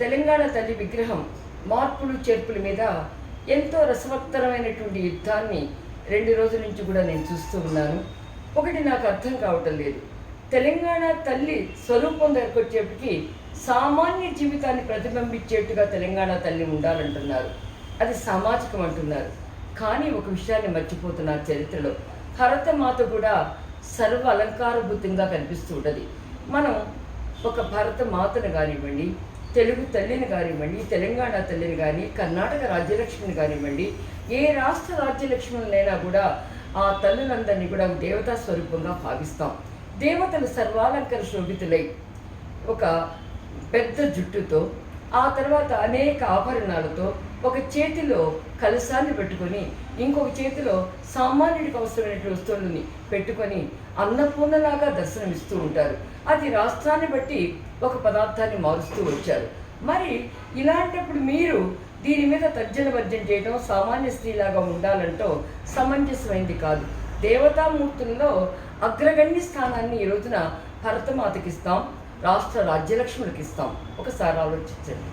తెలంగాణ తల్లి విగ్రహం మార్పులు చేర్పుల మీద ఎంతో రసవత్తరమైనటువంటి యుద్ధాన్ని రెండు రోజుల నుంచి కూడా నేను చూస్తూ ఉన్నాను. ఒకటి నాకు అర్థం కావటం లేదు. తెలంగాణ తల్లి స్వరూపం దగ్గరకొచ్చేటికి సామాన్య జీవితాన్ని ప్రతిబింబించేట్టుగా తెలంగాణ తల్లి ఉండాలంటున్నారు. అది సామాజికం అంటున్నారు. కానీ ఒక విషయాన్ని మర్చిపోతున్నారు చరిత్రలో. భరతమాత కూడా సర్వ అలంకారభూతంగా కనిపిస్తూ ఉంటుంది. మనం ఒక భరత మాతను కానివ్వండి తెలుగు తల్లిని కానివ్వండి తెలంగాణ తల్లిని కానీ కర్ణాటక రాజ్యలక్ష్మిని కానివ్వండి ఏ రాష్ట్ర రాజ్యలక్ష్మినైనా కూడా ఆ తల్లులందరినీ కూడా దేవతా స్వరూపంగా భావిస్తాం. దేవతలు సర్వాలంకర శోభితులై ఒక పెద్ద జుట్టుతో ఆ తర్వాత అనేక ఆభరణాలతో ఒక చేతిలో కలశాన్ని పెట్టుకొని ఇంకొక చేతిలో సామాన్యుడికి అవసరమైనటువంటి వస్తువులని పెట్టుకొని అన్నపూర్ణలాగా దర్శనమిస్తూ ఉంటారు. అది రాష్ట్రాన్ని బట్టి ఒక పదార్థాన్ని మారుస్తూ వచ్చారు. మరి ఇలాంటప్పుడు మీరు దీని మీద తర్జన భర్జన చేయడం సామాన్య స్త్రీలాగా ఉండాలంటో సమంజసమైంది కాదు. దేవతామూర్తుల్లో అగ్రగణ్య స్థానాన్ని ఈ రోజున భరతమాతకిస్తాం. రాష్ట్ర రాజ్యలక్ష్ములకు ఇస్తాం. ఒకసారి ఆలోచించండి.